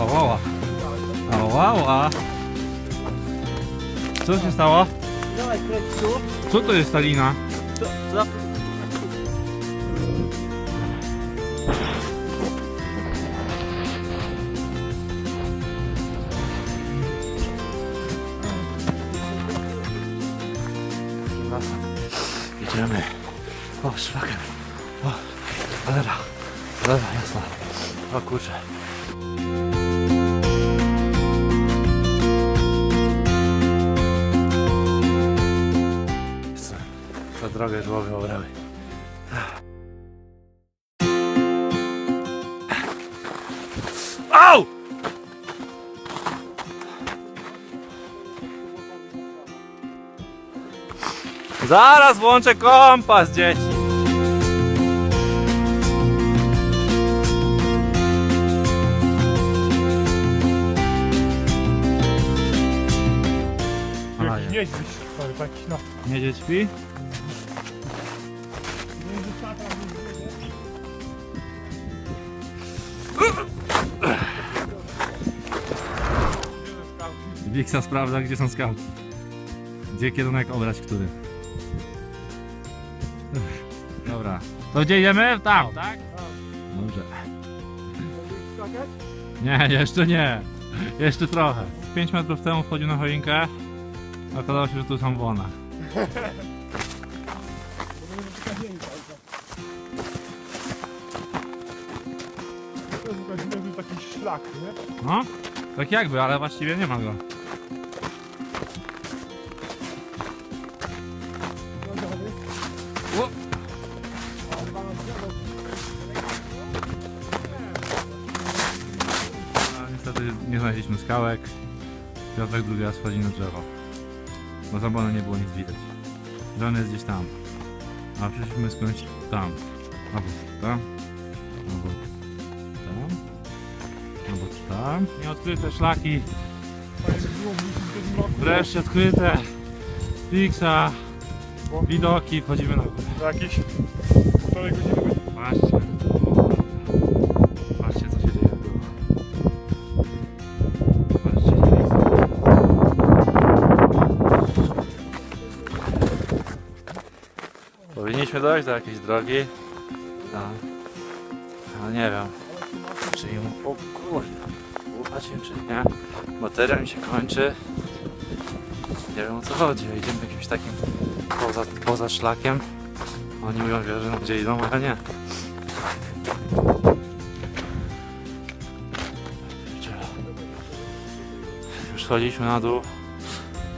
Ała. Ała. Co się stało? Dawaj. Co to jest ta lina? Co? Co? Jedziemy. O, szlakiem. O, lewa. Lewa, jasna. O kurczę. Jest Ta droga jest łowy obrały. Au! Zaraz włączę kompas, dzieci. Jakiś niedźwiedź, sorry, taki no. Niedźwiedź śpi? Wiksa sprawdza, gdzie są skałki. Gdzie kierunek obrać, który. Dobra. To gdzie idziemy? Tam, tak? Dobrze. Nie, jeszcze nie. Jeszcze trochę. 5 metrów temu wchodził na choinkę. Okazało się, że tu są wona. To jest jakaś niezły taki szlak, nie? No, tak jakby, ale właściwie nie ma go. O! No, niestety nie znaleźliśmy skałek. Piotrek drugi raz wchodzi na drzewo. Bo za bono nie było nic widać. John jest gdzieś tam. A przyszliśmy skądś tam. Albo tam. Albo tam. Albo tam. Nieodkryte szlaki. Wreszcie odkryte. Fixa. Widoki. Wchodzimy na górę. Za jakieś półtorej godziny będzie. Powinniśmy dojść do jakiejś drogi. No. Nie wiem. Czy ją... O kurde. Im czy nie. Bateria mi się kończy. Nie wiem o co chodzi. Idziemy jakimś takim poza, poza szlakiem. Oni mówią, że gdzie idą, a nie. Już schodziliśmy na dół,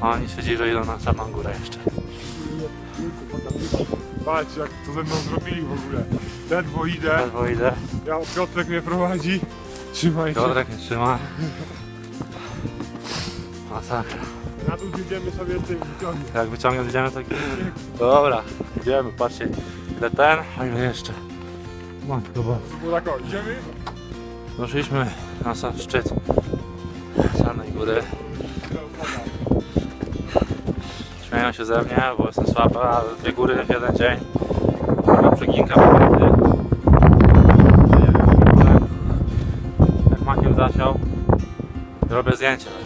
a oni stwierdzili, że idą na samą górę jeszcze. Patrz jak to ze mną zrobili w ogóle. Ledwo idę, Ledwo idę, ja, Piotrek mnie prowadzi. Trzymaj się. Piotrek mnie trzyma. Masakra. Na dół zjedziemy sobie tym wyciągiem. Jak wyciągiem idziemy, to... Dobra, idziemy, patrzcie. Ile ten, a ile jeszcze. Matko bo. Bo tak o, idziemy? Doszliśmy na sam szczyt Czarnej Góry. Śmieją się ze mnie, bo jestem słaby, ale dwie góry w jeden dzień. Taka przeginka pomiędzy. Tak, Jak makiem zasiał. Robię zdjęcia. Siema.